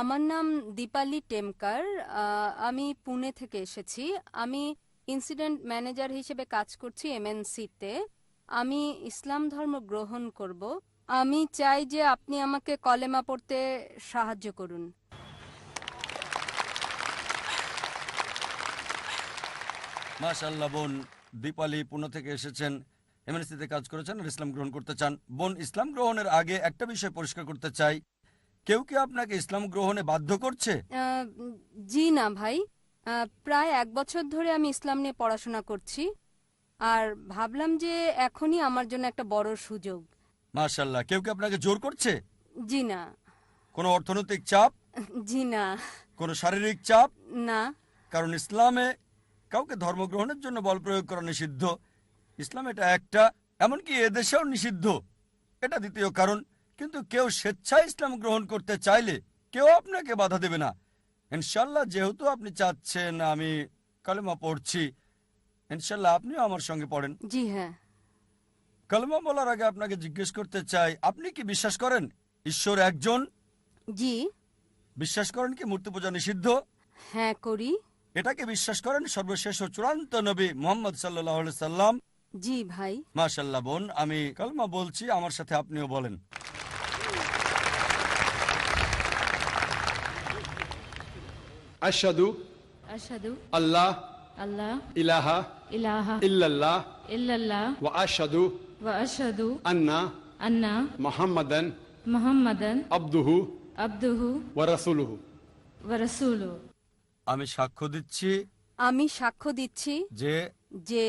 আমার নাম দীপালি টেমকার আমি পুনে থেকে এসেছি। আমি ইনসিডেন্ট ম্যানেজার হিসেবে কাজ করছি এমএনসিতে আমি ইসলাম ধর্ম গ্রহণ করব। আমি চাই যে আপনি আমাকে কলেমা পড়তে সাহায্য করুন। মাশাল্লাহ বোন দীপালি পুনে থেকে এসেছেন এমএনসিতে কাজ করেছেন ইসলাম গ্রহণ করতে চান। বোন, ইসলাম গ্রহণের আগে একটা বিষয় পরিষ্কার করতে চাই। কেউ কি আপনাকে ইসলাম গ্রহণে বাধ্য করছে? আহ, জি না ভাই। আহ, প্রায় এক বছর ধরে আমি ইসলাম নিয়ে পড়াশোনা করছি। আর ভাবলাম যে এখনই আমার জন্য একটা বড় সুযোগ। মাশাল্লাহ কেউ কি আপনাকে জোর করছে? জি না। কোনো অর্থনৈতিক চাপ? জি না। কোনো শারীরিক চাপ? না। কারণ ইসলামে কাউকে ধর্মগ্রহণের জন্য বল প্রয়োগ করা নিষিদ্ধ। ইসলাম এটা একটা এমনকি এদেশেও নিষিদ্ধ। এটা দ্বিতীয় কারণ। কিন্তু কেউ স্বেচ্ছায় ইসলাম গ্রহণ করতে চাইলে কেউ আপনাকে বাধা দেবে না। ইনশাল্লাহ যেহেতু আপনি চাচ্ছেন আমি কালেমা পড়ছি। ইনশাল্লাহ আপনিও আমার সঙ্গে পড়েন। জি হ্যাঁ। কালেমা বলার আগে আপনাকে জিজ্ঞেস করতে চাই আপনি কি বিশ্বাস করেন ঈশ্বর একজন? জি। বিশ্বাস করেন কি মূর্তি পূজা নিষিদ্ধ? হ্যাঁ করি। এটাকে বিশ্বাস করেন? সর্বশেষ ও চূড়ান্ত নবী মোহাম্মদ সাল্লাহ সাল্লাম জি ভাই। মাশাল্লাহ বোন আমি কালমা বলছি আমার সাথে আপনিও বলেন। আশহাদু আশহাদু আল্লাহ আল্লাহ ইলাহা ইলাহা ইল্লাল্লাহ ইল্লাল্লাহ ওয়া আশহাদু ওয়া আশহাদু আন্না আন্না মুহাম্মাদান মুহাম্মাদান আবদুহু আবদুহু ওয়া রাসূলুহু। ওয়া রাসূলুহু। আমি সাক্ষ্য দিচ্ছি আমি সাক্ষ্য দিচ্ছি যে যে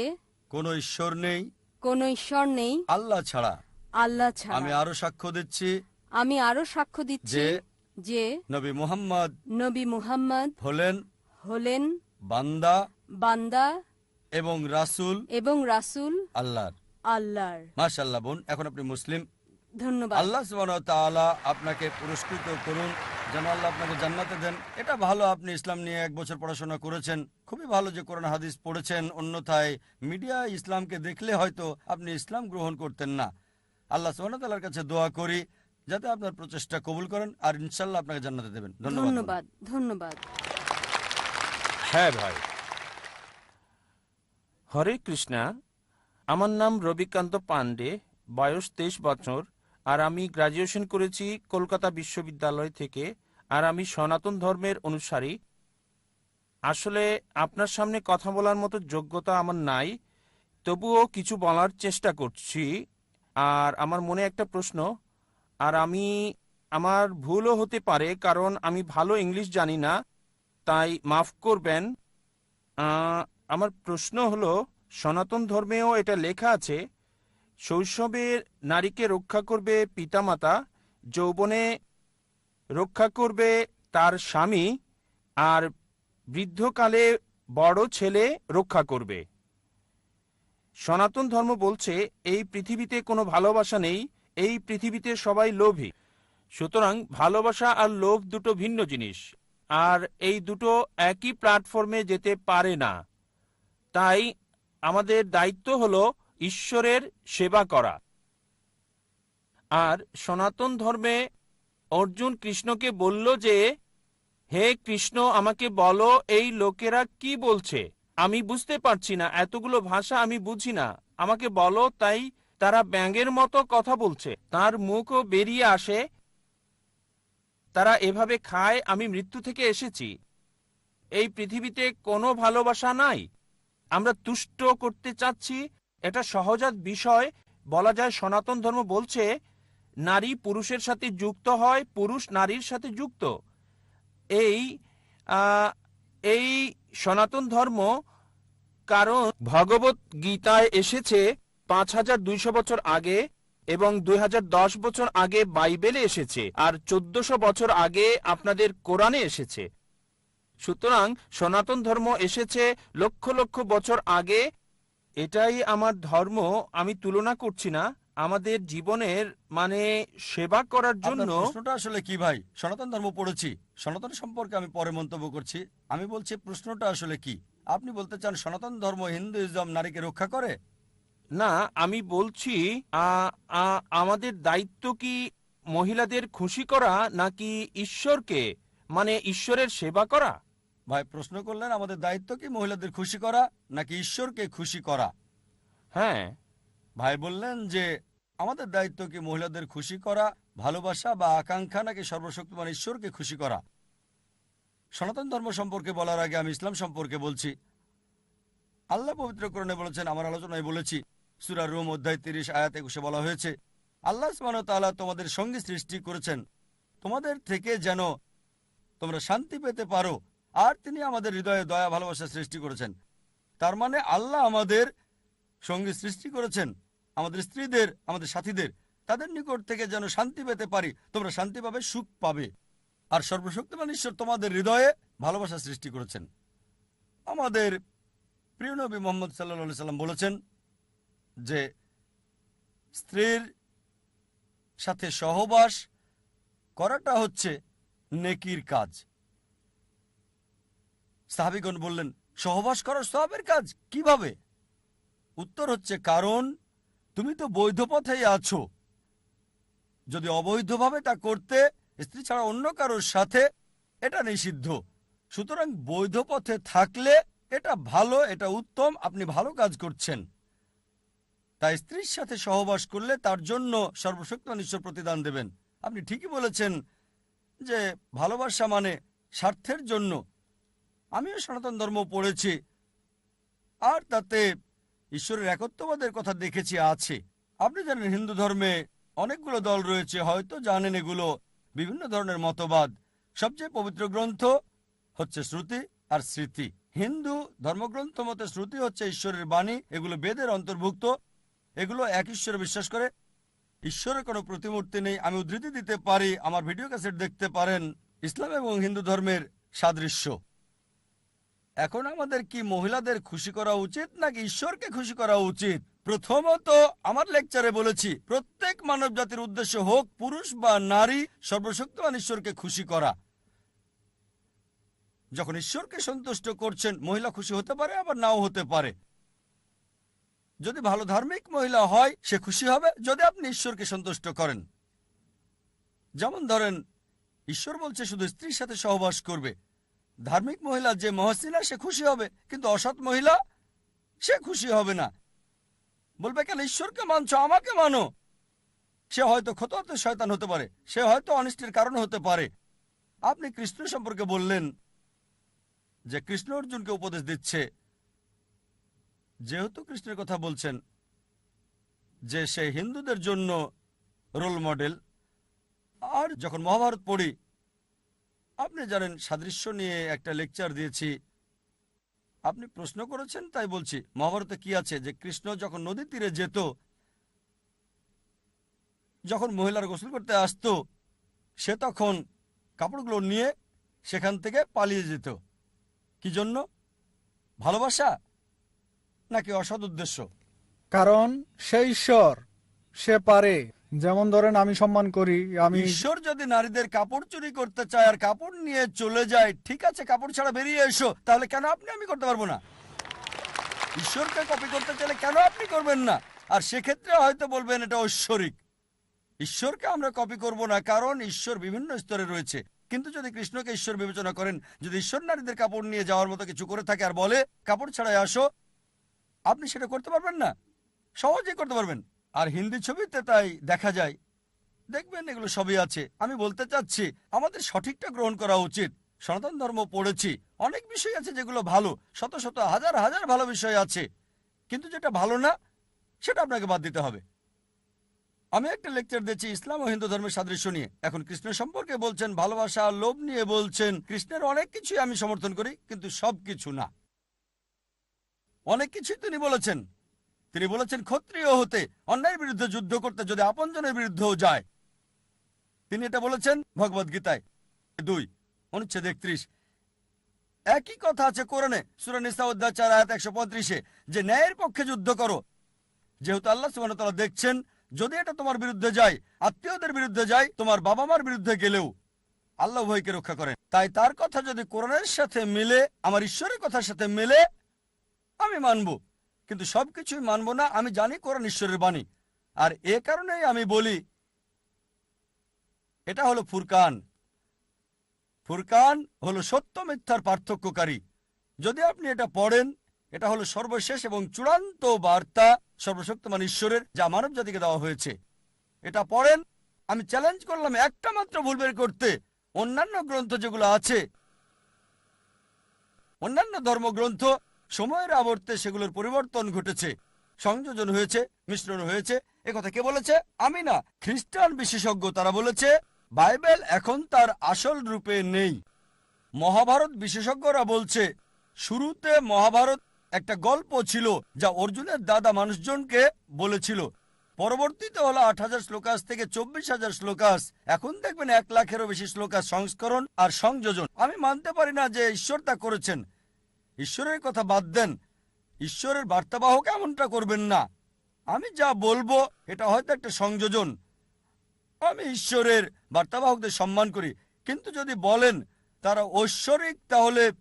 কোনো ঈশ্বর নেই কোনো ঈশ্বর নেই আল্লাহ ছাড়া। আল্লাহ ছাড়া। আমি আরও সাক্ষ্য দিচ্ছি আমি আরও সাক্ষ্য দিচ্ছি যে নবী মুহাম্মদ নবী মুহাম্মদ হলেন হলেন বান্দা বান্দা এবং রাসূল এবং রাসূল আল্লাহর। আল্লাহর। মাশাল্লাহ বোন এখন আপনি মুসলিম। ধন্যবাদ। আল্লাহ সুবহানাহু ওয়া তাআলা আপনাকে পুরস্কৃত করুন। যেন আল্লাহ আপনাকে জান্নাতে দেন। এটা ভালো আপনি ইসলাম নিয়ে এক বছর পড়াশোনা করেছেন। খুবই ভালো যে কোরআন হাদিস পড়েছেন অন্যথায় মিডিয়া ইসলামকে দেখলে হয়তো আপনি ইসলাম গ্রহণ করতেন না। আল্লাহ ওয়া কাছে দোয়া করি যাতে আপনার প্রচেষ্টা কবুল করেন আর ইনশাল্লাহ আপনাকে জান্নাতে দেবেন। ধন্যবাদ। ধন্যবাদ ধন্যবাদ। হ্যাঁ ভাই। হরে কৃষ্ণা আমার নাম রবিকান্ত পান্ডে বয়স তেইশ বছর আর আমি গ্রাজুয়েশন করেছি কলকাতা বিশ্ববিদ্যালয় থেকে আর আমি সনাতন ধর্মের অনুসারী। আসলে আপনার সামনে কথা বলার মতো যোগ্যতা আমার নাই, তবুও কিছু বলার চেষ্টা করছি। আর আমার মনে একটা প্রশ্ন, আর আমি, আমার ভুলও হতে পারে, কারণ আমি ভালো ইংলিশ জানি না, তাই মাফ করবেন। আমার প্রশ্ন হলো, সনাতন ধর্মেও এটা লেখা আছে, শৈশবের নারীকে রক্ষা করবে পিতামাতা, যৌবনে রক্ষা করবে তার স্বামী আর বৃদ্ধকালে বড় ছেলে রক্ষা করবে। সনাতন ধর্ম বলছে, এই পৃথিবীতে কোনো ভালোবাসা নেই, এই পৃথিবীতে সবাই লোভী। সুতরাং ভালোবাসা আর লোভ দুটো ভিন্ন জিনিস, আর এই দুটো একই প্ল্যাটফর্মে যেতে পারে না। তাই আমাদের দায়িত্ব হলো ঈশ্বরের সেবা করা। আর সনাতন ধর্মে অর্জুন কৃষ্ণকে বলল যে, হে কৃষ্ণ, আমাকে বলো, এই লোকেরা কি বলছে? আমি বুঝতে পারছি না, এতগুলো ভাষা আমি বুঝি না। আমাকে বলো, তাই তারা ব্যাঙের মতো কথা বলছে। তার মুখও বেরিয়ে আসে। তারা এভাবে খায়, আমি মৃত্যু থেকে এসেছি। এই পৃথিবীতে কোনো ভালোবাসা নাই। আমরা তুষ্ট করতে চাচ্ছি। এটা সহজাত বিষয়। বলা যায় সনাতন ধর্ম বলছে নারী পুরুষের সাথে যুক্ত হয়, পুরুষ নারীর সাথে যুক্ত। এই এই সনাতন ধর্ম কারণ ভগবত গীতায় এসেছে পাঁচ হাজার দুইশো বছর আগে এবং দুই হাজার দশ বছর আগে বাইবেলে এসেছে আর চোদ্দশো বছর আগে আপনাদের কোরআনে এসেছে। সুতরাং সনাতন ধর্ম এসেছে লক্ষ লক্ষ বছর আগে। এটাই আমার ধর্ম, আমি তুলনা করছি না। আমাদের জীবনের মানে সেবা করার জন্য প্রশ্নটা আসলে কি ভাই? সনাতন ধর্ম পড়েছি। সনাতন সম্পর্কে আমি পরে মন্তব্য করছি। আমি বলছি প্রশ্নটা আসলে কি? আপনি বলতে চান সনাতন ধর্ম হিন্দুইজম নারীকে রক্ষা করে? না আমি বলছি আমাদের দায়িত্ব কি মহিলাদের খুশি করা নাকি ঈশ্বরকে? মানে ঈশ্বরের সেবা করা? ভাই প্রশ্ন করলেন আমাদের দায়িত্ব কি মহিলাদের খুশি করা নাকি ঈশ্বরকে খুশি করা? হ্যাঁ। ভাই বললেন যে, আমাদের দায়িত্ব কি মহিলাদের খুশি করা, ভালোবাসা বা আকাঙ্ক্ষা, নাকি সর্বশক্তিমান ঈশ্বরকে খুশি করা? সনাতন ধর্ম সম্পর্কে বলার আগে আমি ইসলাম সম্পর্কে বলছি। আল্লাহ পবিত্রকরণে বলেছেন, আমার আলোচনায় বলেছি, সুরা রুম অধ্যায় তিরিশ, আয়াত একুশে বলা হয়েছে, আল্লাহ ওয়া তাআলা তোমাদের সঙ্গে সৃষ্টি করেছেন। তোমাদের থেকে যেন তোমরা শান্তি পেতে পারো, আর তিনি আমাদের হৃদয়ে দয়া ভালোবাসা সৃষ্টি করেছেন। তার মানে আল্লাহ আমাদের সঙ্গী সৃষ্টি করেছেন। আমাদের স্ত্রীদের, আমাদের সাথীদের, তাদের নিকট থেকে যেন শান্তি পেতে পারি, তোমরা শান্তি পাবে, সুখ পাবে। আর সর্বশক্তিমান ঈশ্বর তোমাদের হৃদয়ে ভালোবাসা সৃষ্টি করেছেন। আমাদের প্রিয় নবী মোহাম্মদ সাল্লা সাল্লাম বলেছেন যে, স্ত্রীর সাথে সহবাস করাটা হচ্ছে নেকির কাজ। সাহাবিগণ বললেন, সহবাস করা সবের কাজ কীভাবে? উত্তর হচ্ছে কারণ তুমি তো বৈধ পথেই আছো। যদি অবৈধভাবে তা করতে স্ত্রী ছাড়া অন্য কারোর সাথে, এটা নিষিদ্ধ। সুতরাং বৈধ পথে থাকলে এটা ভালো, এটা উত্তম, আপনি ভালো কাজ করছেন। তাই স্ত্রীর সাথে সহবাস করলে তার জন্য সর্বশক্ত ঈশ্বর প্রতিদান দেবেন। আপনি ঠিকই বলেছেন যে ভালোবাসা মানে স্বার্থের জন্য। আমিও সনাতন ধর্ম পড়েছি। আর তাতে ঈশ্বরের একত্ববাদের কথা দেখেছি, আছে। আপনি জানেন, হিন্দু ধর্মে অনেকগুলো দল রয়েছে, হয়তো জানেন এগুলো। বিভিন্ন ধরনের মতবাদ। সবচেয়ে পবিত্র গ্রন্থ হচ্ছে শ্রুতি আর স্মৃতি। হিন্দু ধর্মগ্রন্থ মতে শ্রুতি হচ্ছে ঈশ্বরের বাণী, এগুলো বেদের অন্তর্ভুক্ত। এগুলো এক ঈশ্বরে বিশ্বাস করে। ঈশ্বরের কোনো প্রতিমূর্তি নেই। আমি উদ্ধৃতি দিতে পারি, আমার ভিডিও ক্যাসেট দেখতে পারেন। ইসলাম এবং হিন্দু ধর্মের সাদৃশ্য। এখন আমাদের কি মহিলাদের খুশি করা উচিত নাকি ঈশ্বরকে খুশি করা উচিত? প্রথমত আমার লেকচারে বলেছি, প্রত্যেক মানব জাতির উদ্দেশ্য হোক পুরুষ বা নারী, সর্বশক্তিমান ঈশ্বরকে খুশি করা। যখন ঈশ্বরকে সন্তুষ্ট করছেন, মহিলা খুশি হতে পারে, আবার নাও হতে পারে। যদি ভালো ধার্মিক মহিলা হয়, সে খুশি হবে, যদি আপনি ঈশ্বরকে সন্তুষ্ট করেন। যেমন ধরেন, ঈশ্বর বলছে শুধু স্ত্রীর সাথে সহবাস করবে। ধার্মিক মহিলা যে মহসিনা সে খুশি হবে। কিন্তু অসৎ মহিলা, সে খুশি হবে না। বলবে, কেন? ঈশ্বরকে মানছো, আমাকে মানো। সে হয়তো ক্ষত শয়তান হতে পারে। সে হয়তো অনিষ্টের কারণ হতে পারে। আপনি কৃষ্ণ সম্পর্কে বললেন যে কৃষ্ণ অর্জুনকে উপদেশ দিচ্ছে। যেহেতু কৃষ্ণের কথা বলছেন যে সে হিন্দুদের জন্য রোল মডেল আর যখন মহাভারত পড়ি আপনি জানেন, সাদৃশ্য নিয়ে একটা লেকচার দিয়েছি। আপনি প্রশ্ন করেছেন, তাই বলছি, মহাভারতে কি আছে? যে কৃষ্ণ যখন নদী তীরে যেত, যখন মহিলার গোসল করতে আসতো, সে তখন কাপড়গুলো নিয়ে সেখান থেকে পালিয়ে যেত। কি জন্য? ভালোবাসা নাকি অসৎ উদ্দেশ্য? কারণ সে ঈশ্বর, সে পারে। যেমন ধরেন আমি সম্মান করি, আমি ঈশ্বর যদি নারীদের কাপড় চুরি করতে চায় আর কাপড় নিয়ে চলে যায়, ঠিক আছে, কাপড় ছাড়া বেরিয়ে এসো, তাহলে কেন আপনি আমি করতে পারব না? ঈশ্বরকে কপি করতে চাইলে কেন আপনি করবেন না? আর সেক্ষেত্রে হয়তো বলবেন এটা ঐশ্বরিক। ঈশ্বরকে আমরা কপি করব না, কারণ ঈশ্বর বিভিন্ন স্তরে রয়েছে। কিন্তু যদি কৃষ্ণকে ঈশ্বর বিবেচনা করেন, যদি ঈশ্বর নারীদের কাপড় নিয়ে যাওয়ার মতো কিছু করে থাকে আর বলে, কাপড় ছাড়াই আসো, আপনি সেটা করতে পারবেন না? সহজেই করতে পারবেন। আর হিন্দি ছবিতে তাই দেখা যায়। দেখবেন এগুলো সবই আছে। আমি বলতে চাচ্ছি, আমাদের সঠিকটা গ্রহণ করা উচিত। সনাতন ধর্ম পড়েছি, অনেক বিষয় আছে যেগুলো ভালো, শত শত, হাজার হাজার ভালো বিষয় আছে। কিন্তু যেটা ভালো না, সেটা আপনাকে বাদ দিতে হবে। আমি একটা লেকচার দিচ্ছি ইসলাম ও হিন্দু ধর্মের সাদৃশ্য নিয়ে। এখন কৃষ্ণ সম্পর্কে বলছেন, ভালোবাসা, লোভ নিয়ে বলছেন। কৃষ্ণের অনেক কিছুই আমি সমর্থন করি, কিন্তু সব কিছু না। অনেক কিছুই তিনি বলেছেন। তিনি বলেছেন, ক্ষত্রিয় হতে অন্যায়ের বিরুদ্ধে যুদ্ধ করতে যদি আপনজনের বিরুদ্ধেও যায়। তিনি এটা বলেছেন ভগবদ গীতায়। দুই, অনুচ্ছেদ একত্রিশ। একই কথা আছে কোরআনে সুরানিসা চার, আয়াত একশো পঁয়ত্রিশে, যে ন্যায়ের পক্ষে যুদ্ধ করো। যেহেতু আল্লাহ সুবাহ তারা দেখছেন, যদি এটা তোমার বিরুদ্ধে যায়, আত্মীয়দের বিরুদ্ধে যায়, তোমার বাবা মার বিরুদ্ধে গেলেও আল্লাহ ভয়কে রক্ষা করেন। তাই তার কথা যদি কোরআনের সাথে মিলে, আমার ঈশ্বরের কথার সাথে মিলে, আমি মানব। কিন্তু সবকিছুই মানব না, আমি জানি কোরআন ঈশ্বরের বাণী। আর এ কারণেই আমি বলি, এটা হলো ফুরকান। ফুরকান হলো সত্য মিথ্যার পার্থক্যকারী। যদি আপনি এটা পড়েন, এটা হলো সর্বশেষ এবং চূড়ান্ত বার্তা সর্বশক্তিমান ঈশ্বরের, যা মানব জাতিকে দেওয়া হয়েছে। এটা পড়েন, আমি চ্যালেঞ্জ করলাম একটা মাত্র ভুল বের করতে। অন্যান্য গ্রন্থ যেগুলো আছে, অন্যান্য ধর্মগ্রন্থ সময়ের আবর্তে সেগুলোর পরিবর্তন ঘটেছে। সংযোজন হয়েছে, মিশ্রণ হয়েছে। কথা কে বলেছে? আমি না খ্রিস্টান বিশেষজ্ঞ। তারা বলেছে, বাইবেল এখন তার আসল রূপে নেই। মহাভারত বিশেষজ্ঞরা বলছে, শুরুতে মহাভারত একটা গল্প ছিল যা অর্জুনের দাদা মানুষজনকে বলেছিল। পরবর্তীতে হলো আট হাজার শ্লোকাস থেকে চব্বিশ হাজার শ্লোকাস। এখন দেখবেন এক লাখেরও বেশি শ্লোকাস সংস্করণ আর সংযোজন। আমি মানতে পারি না যে ঈশ্বর তা করেছেন। ঈশ্বরের কথা বাদ দেন। ঈশ্বরের বার্তাবাহক এমনটা করবেন না। আমি যা বলব, এটা হয়তো একটা সংযোজন। আমি ঈশ্বরের বার্তাবাহকদের সম্মান করি, কিন্তু যদি বলেন তারা ঐশ্বরিক, তাহলে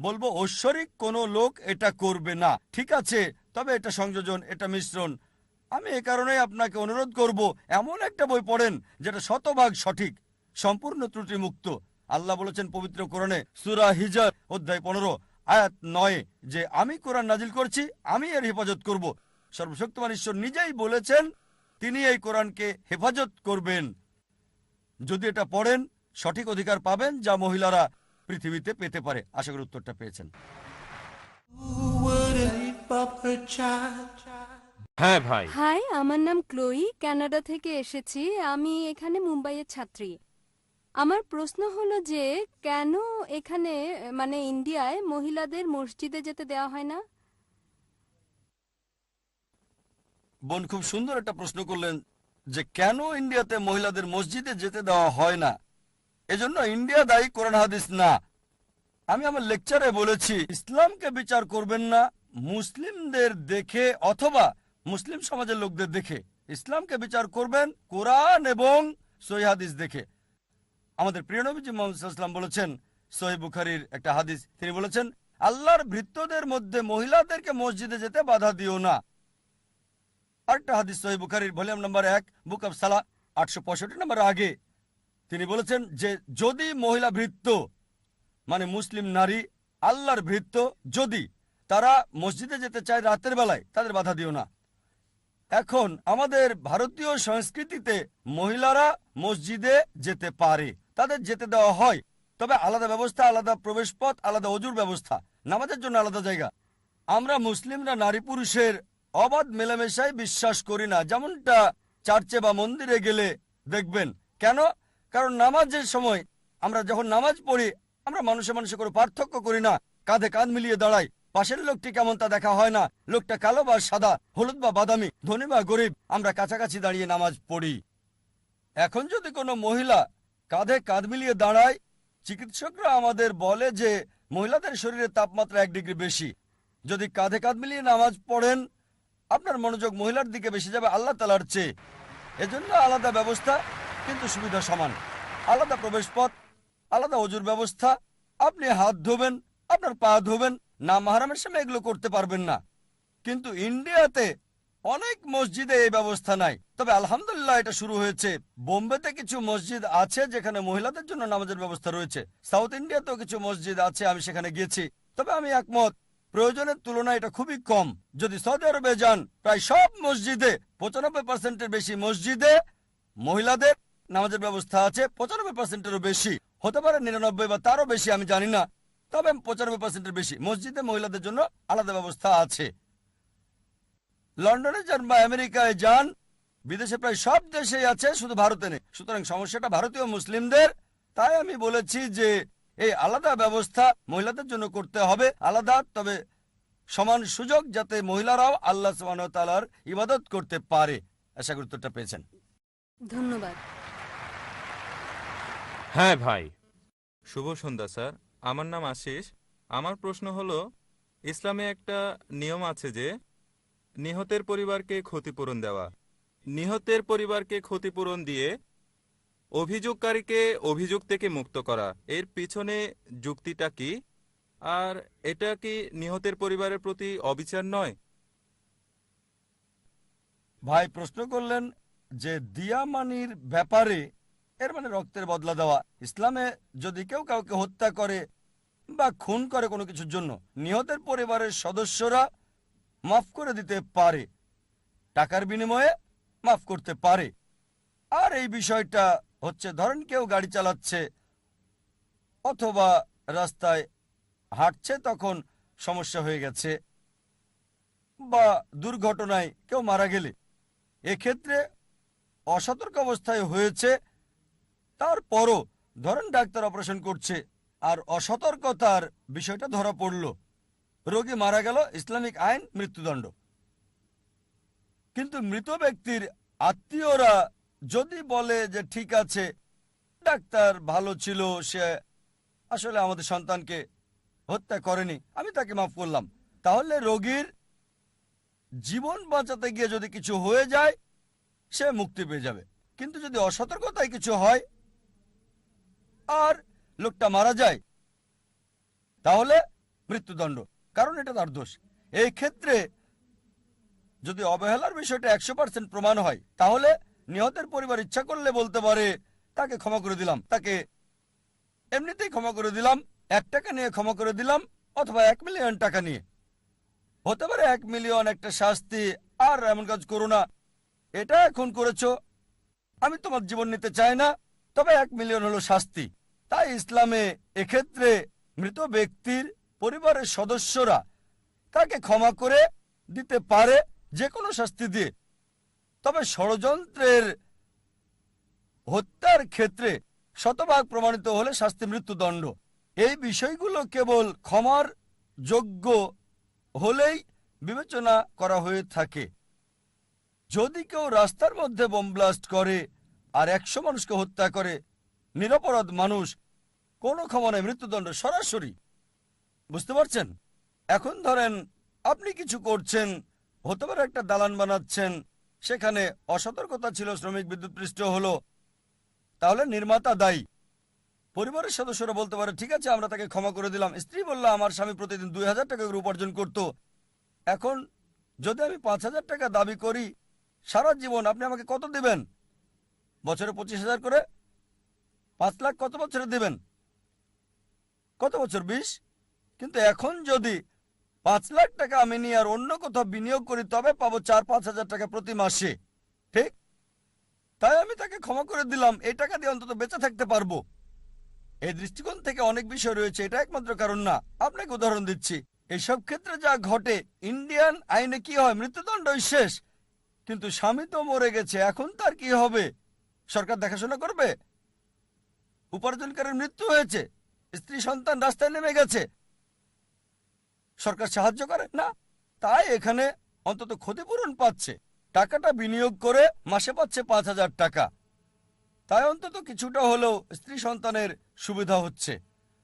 বলব ঐশ্বরিক কোনো লোক এটা করবে না। ঠিক আছে, তবে এটা সংযোজন, এটা মিশ্রণ। আমি এ কারণেই আপনাকে অনুরোধ করব, এমন একটা বই পড়েন, যেটা শতভাগ সঠিক, সম্পূর্ণ ত্রুটিমুক্ত। আল্লাহ বলেছেন পবিত্র কোরণে সুরা হিজার অধ্যায় পনেরো আয়াত নয় যে আমি কোরআন নাজিল করছি আমি এর হেফাজত করব। সর্বশক্তিমান ঈশ্বর নিজেই বলেছেন তিনি এই কোরআনকে হেফাজত করবেন। যদি এটা পড়েন সঠিক অধিকার পাবেন যা মহিলারা পৃথিবীতে পেতে পারে। আশা করি উত্তরটা পেয়েছেন। হ্যাঁ ভাই। হাই আমার নাম ক্লোই। কানাডা থেকে এসেছি। আমি এখানে মুম্বাইয়ের ছাত্রী। আমার প্রশ্ন হলো যে কেন এখানে মানে ইন্ডিয়ায় মহিলাদের মসজিদে যেতে দেওয়া হয় না? বোন, খুব সুন্দর একটা প্রশ্ন করলেন যে কেন ইন্ডিয়াতে মহিলাদের মসজিদে যেতে দেওয়া হয় না? এজন্য ইন্ডিয়া দায়ী কোরআন হাদিস না। আমি আমার লেকচারে বলেছি, ইসলামকে বিচার করবেন না, মুসলিমদের দেখে অথবা মুসলিম সমাজের লোকদের দেখে। ইসলামকে বিচার করবেন কোরআন এবং সহি হাদিস দেখে। আমাদের প্রিয় নবীজি মোহাম্মদ সাল্লাম বলেছেন সহি বুখারির একটা হাদিস, তিনি বলেছেন, আল্লাহর ভৃত্যদের মধ্যে মহিলাদেরকে মসজিদে যেতে বাধা দিও না। আরেকটা হাদিস সহি বুখারির ভলিউম নাম্বার এক, বুক অফ সালা আটশো পঁয়ষট্টি নম্বর আগে, তিনি বলেছেন যে, যদি মহিলা ভৃত্য মানে মুসলিম নারী, আল্লাহর ভৃত্য, যদি তারা মসজিদে যেতে চায় রাতের বেলায়, তাদের বাধা দিও না। এখন আমাদের ভারতীয় সংস্কৃতিতে মহিলারা মসজিদে যেতে পারে। তাদের যেতে দেওয়া হয়। তবে আলাদা ব্যবস্থা, আলাদা প্রবেশ পথ আলাদা অজুর ব্যবস্থা। নামাজের জন্য আলাদা জায়গা। আমরা মুসলিমরা নারী পুরুষের অবাধ মেলামেশায় বিশ্বাস করি না। যেমনটা চার্চে বা মন্দিরে গেলে দেখবেন। কেন? কারণ নামাজের সময় আমরা যখন নামাজ পড়ি, আমরা মানুষে মানুষে কোনো পার্থক্য করি না। কাঁধে কাঁধ মিলিয়ে দাঁড়াই। পাশের লোকটি কেমন তা দেখা হয় না। লোকটা কালো বা সাদা, হলুদ বা বাদামি, ধনী বা গরিব। আমরা কাছাকাছি দাঁড়িয়ে নামাজ পড়ি। এখন যদি কোনো মহিলা কাঁধে কাঁধ মিলিয়ে দাঁড়ায়। চিকিৎসকরা আমাদের বলে যে, মহিলাদের শরীরে তাপমাত্রা এক ডিগ্রি বেশি। যদি কাঁধে কাঁধ মিলিয়ে নামাজ পড়েন, আপনার মনোযোগ মহিলার দিকে বেশি যাবে আল্লাহ তালার চেয়ে। এজন্য আলাদা ব্যবস্থা, কিন্তু সুবিধা সমান। আলাদা প্রবেশ পথ আলাদা অজুর ব্যবস্থা। আপনি হাত ধোবেন, আপনার পা ধোবেন না মাহারামের সামনে এগুলো করতে পারবেন না। কিন্তু ইন্ডিয়াতে অনেক মসজিদে এই ব্যবস্থা নাই। তবে আলহামদুলিল্লাহ এটা শুরু হয়েছে। বোম্বেতে কিছু মসজিদ আছে যেখানে মহিলাদের জন্য নামাজের ব্যবস্থা রয়েছে। সাউথ ইন্ডিয়াতেও কিছু মসজিদ আছে, আমি সেখানে গিয়েছি। তবে আমি একমত, প্রয়োজনের তুলনায় এটা খুবই কম। যদি সৌদি আরবে যান, প্রায় সব মসজিদে পঁচানব্বই পার্সেন্টের বেশি মসজিদে মহিলাদের নামাজের ব্যবস্থা আছে, পঁচানব্বই পার্সেন্টেরও বেশি। হতে পারে নিরানব্বই বা তারও বেশি, আমি জানি না। তবে পঁচানব্বই পার্সেন্টের বেশি। মসজিদে মহিলাদের জন্য আলাদা ব্যবস্থা আছে। লন্ডনে যান বা আমেরিকায় যান বিদেশে প্রায় সব দেশেই আছে শুধু ভারতে নেই। সুতরাং সমস্যাটা ভারতীয় মুসলিমদের। তাই আমি বলেছি যে এই আলাদা ব্যবস্থা মহিলাদের জন্য করতে হবে আলাদা তবে সমান সুযোগ যাতে মহিলারাও আল্লাহ তালার ইবাদত করতে পারে। আশা করি উত্তরটা পেয়েছেন। ধন্যবাদ। হ্যাঁ ভাই। শুভ সন্ধ্যা স্যার। আমার নাম আশিস। আমার প্রশ্ন হলো ইসলামে একটা নিয়ম আছে যে নিহতের পরিবারকে ক্ষতিপূরণ দেওয়া। নিহতের পরিবারকে ক্ষতিপূরণ দিয়ে অভিযোগকারীকে অভিযোগ থেকে মুক্ত করা। এর পিছনে যুক্তিটা কি? আর এটা কি নিহতের পরিবারের প্রতি অবিচার নয়? ভাই, প্রশ্ন করলেন যে দিয়ামানির ব্যাপারে, এর মানে রক্তের বদলা দেওয়া। ইসলামে যদি কেউ কাউকে হত্যা করে বা খুন করে কোনো কিছুর জন্য, নিহতের পরিবারের সদস্যরা মাফ করে দিতে পারে। টাকার বিনিময়ে মাফ করতে পারে। আর এই বিষয়টা হচ্ছে, ধরেন কেউ গাড়ি চালাচ্ছে অথবা রাস্তায় হাঁটছে, তখন সমস্যা হয়ে গেছে বা দুর্ঘটনায় কেউ মারা গেলে। এক্ষেত্রে অসতর্ক অবস্থায় হয়েছে, তারপরও ধরেন ডাক্তার অপারেশন করছে, আর অসতর্কতার বিষয়টা ধরা পড়ল। রোগী মারা গেল, ইসলামিক আইন, মৃত্যুদণ্ড। কিন্তু মৃত ব্যক্তির আত্মীয়রা যদি বলে যে ঠিক আছে, ডাক্তার ভালো ছিল, সে আসলে আমাদের সন্তানকে হত্যা করেনি, আমি তাকে মাফ করলাম। তাহলে রোগীর জীবন বাঁচাতে গিয়ে যদি কিছু হয়ে যায়, সে মুক্তি পেয়ে যাবে। কিন্তু যদি অসতর্কতায় কিছু হয়, আর লোকটা মারা যায়, তাহলে মৃত্যুদণ্ড। কারণ এটা তার দোষ। এই ক্ষেত্রে যদি অবহেলার বিষয়টা একশো পার্সেন্ট প্রমাণ হয়, তাহলে নিহতের পরিবার ইচ্ছা করলে বলতে পারে, তাকে ক্ষমা করে দিলাম, তাকে এমনিতেই ক্ষমা করে দিলাম, এক টাকা নিয়ে ক্ষমা করে দিলাম, অথবা এক মিলিয়ন টাকা নিয়ে। হতে পারে এক মিলিয়ন একটা শাস্তি, আর এমন কাজ করো না, এটা এখন করেছ, আমি তোমার জীবন নিতে চাই না, তবে এক মিলিয়ন হলো শাস্তি। তাই ইসলামে এক্ষেত্রে মৃত ব্যক্তির পরিবারের সদস্যরা তাকে ক্ষমা করে দিতে পারে যে কোনো শাস্তি দিয়ে। তবে ষড়যন্ত্রের হত্যার ক্ষেত্রে শতভাগ প্রমাণিত হলে শাস্তি মৃত্যুদণ্ড। এই বিষয়গুলো কেবল ক্ষমার যোগ্য হলেই বিবেচনা করা হয়ে থাকে। যদি কেউ রাস্তার মধ্যে বোম ব্লাস্ট করে আর একশো মানুষকে হত্যা করে, নিরপরাধ মানুষ, কোনো ক্ষমা নেই মৃত্যুদণ্ড সরাসরি বুঝতে পারছেন? এখন ধরেন আপনি কিছু করছেন, হতে পারে একটা দালান বানাচ্ছেন, সেখানে অসতর্কতা ছিল, শ্রমিক বিদ্যুৎ পৃষ্ঠ হলো, তাহলে নির্মাতা দায়ী। পরিবারের সদস্যরা বলতে পারে, ঠিক আছে, আমরা তাকে ক্ষমা করে দিলাম। স্ত্রী বলল, আমার স্বামী প্রতিদিন দুই হাজার টাকা করে উপার্জন করত। এখন যদি আমি পাঁচ হাজার টাকা দাবি করি, সারা জীবন আপনি আমাকে কত দিবেন? বছরে পঁচিশ হাজার করে? পাঁচ লাখ কত বছরে দিবেন? কত বছর, বিশ? কিন্তু এখন যদি পাঁচ লাখ টাকা আমি নিয়ে আর অন্য কোথাও বিনিয়োগ করি, তবে পাবো চার পাঁচ হাজার টাকা প্রতি মাসে। ঠিক? তাই আমি তাকে ক্ষমা করে দিলাম। এই টাকা দিয়ে অন্তত বেঁচে থাকতে পারব। এই দৃষ্টিকোণ থেকে অনেক বিষয় রয়েছে, এটা একমাত্র কারণ না। আপনাকে উদাহরণ দিচ্ছি। এইসব ক্ষেত্রে যা ঘটে, ইন্ডিয়ান আইনে কি হয়? মৃত্যুদণ্ডই শেষ। কিন্তু স্বামী তো মরে গেছে, এখন তার কি হবে? সরকার দেখাশোনা করবে? উপার্জনকারীর মৃত্যু হয়েছে, স্ত্রী সন্তান রাস্তায় নেমে গেছে। সরকার সাহায্য করে? না। তাই এখানে অন্তত ক্ষতিপূরণ পাচ্ছে। টাকাটা বিনিয়োগ করে মাসে পাচ্ছে পাঁচ হাজার টাকা। তাই অন্তত কিছুটা হলেও স্ত্রী সন্তানের সুবিধা হচ্ছে।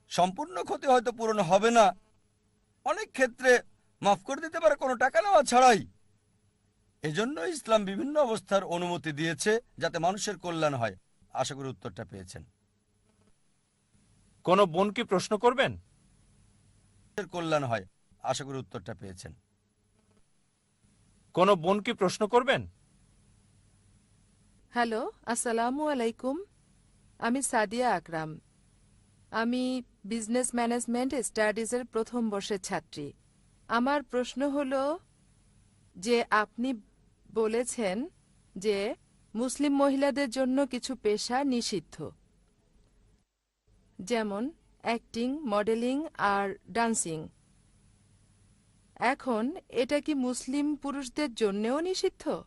সম্পূর্ণ ক্ষতি হয়তো পূরণ হবে না। অনেক ক্ষেত্রে মাফ করে দিতে পারে কোনো টাকা নেওয়া ছাড়াই। এজন্য ইসলাম বিভিন্ন অবস্থার অনুমতি দিয়েছে যাতে মানুষের কল্যাণ হয়। আশা করি উত্তরটা পেয়েছেন। কোনো বোন কি প্রশ্ন করবেন? কল্যাণ হয়। আশা করি উত্তরটা পেয়েছেন। কোনো বোন কি প্রশ্ন করবেন? হ্যালো আসসালামু আলাইকুম। আমি সাদিয়া আকরাম। আমি বিজনেস ম্যানেজমেন্ট স্টাডিজের প্রথম বর্ষের ছাত্রী। আমার প্রশ্ন হল যে আপনি বলেছেন যে মুসলিম মহিলাদের জন্য কিছু পেশা নিষিদ্ধ। যেমন অ্যাক্টিং মডেলিং আর ডান্সিং এখন এটা কি মুসলিম পুরুষদের জন্যেও নিষিদ্ধ?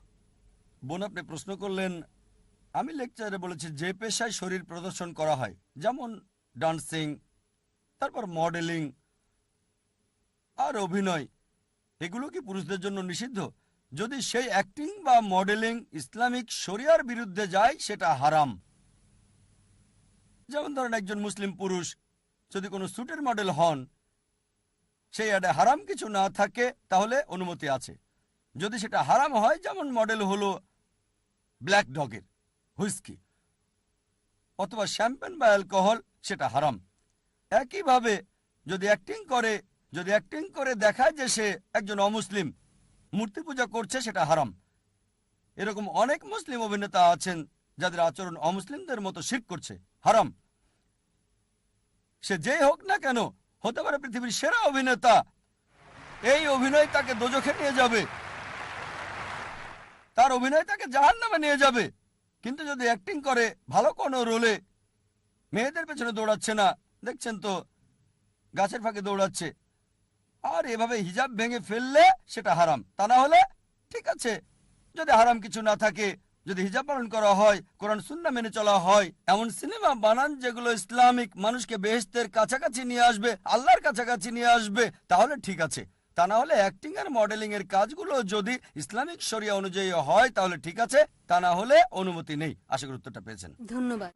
বোন, আপনি প্রশ্ন করলেন, আমি লেকচারে বলেছি যে পেশায় শরীর প্রদর্শন করা হয়, যেমন ডান্সিং, তারপর মডেলিং আর অভিনয়, এগুলো কি পুরুষদের জন্য নিষিদ্ধ? যদি সেই অ্যাক্টিং বা মডেলিং ইসলামিক শরিয়ার বিরুদ্ধে যায়, সেটা হারাম। যেমন ধরেন একজন মুসলিম পুরুষ যদি কোনো স্যুটের মডেল হন সেই অ্যাডে হারাম কিছু না থাকে, তাহলে অনুমতি আছে। যদি সেটা হারাম হয়, যেমন মডেল হলো ব্ল্যাক ডগের হুইস্কি, অথবা শ্যাম্পেন বা অ্যালকোহল, সেটা হারাম। একইভাবে যদি অ্যাক্টিং করে, যদি অ্যাক্টিং করে দেখায় যে সে একজন অমুসলিম, মূর্তি পূজা করছে, সেটা হারাম। এরকম অনেক মুসলিম অভিনেতা আছেন, যাদের আচরণ অমুসলিমদের মতো শিখ করছে, হারাম। সে যেই হোক না কেন হতে পারে পৃথিবীর সেরা অভিনেতা। এই অভিনয় তাকে দোজখে নিয়ে যাবে। তার অভিনয় তাকে জাহান নামে নিয়ে যাবে। কিন্তু যদি অ্যাক্টিং করে, ভালো কোনো রোলে মেয়েদের পেছনে দৌড়াচ্ছে না। দেখছেন তো, গাছের ফাঁকে দৌড়াচ্ছে। আর এভাবে হিজাব ভেঙে ফেললে সেটা হারাম। তা না হলে ঠিক আছে, যদি হারাম কিছু না থাকে যদি হিজাব পালন করা হয়, কোরআন সুন্না মেনে চলা হয়, এমন সিনেমা বানান যেগুলো ইসলামিক মানুষকে বেহেস্তের কাছাকাছি নিয়ে আসবে, আল্লাহর কাছাকাছি নিয়ে আসবে, তাহলে ঠিক আছে। তা না হলে অ্যাক্টিং আর মডেলিং এর কাজগুলো যদি ইসলামিক শরিয়া অনুযায়ী হয়, তাহলে ঠিক আছে, তা না হলে অনুমতি নেই। আশা করি উত্তরটা পেয়েছেন। ধন্যবাদ।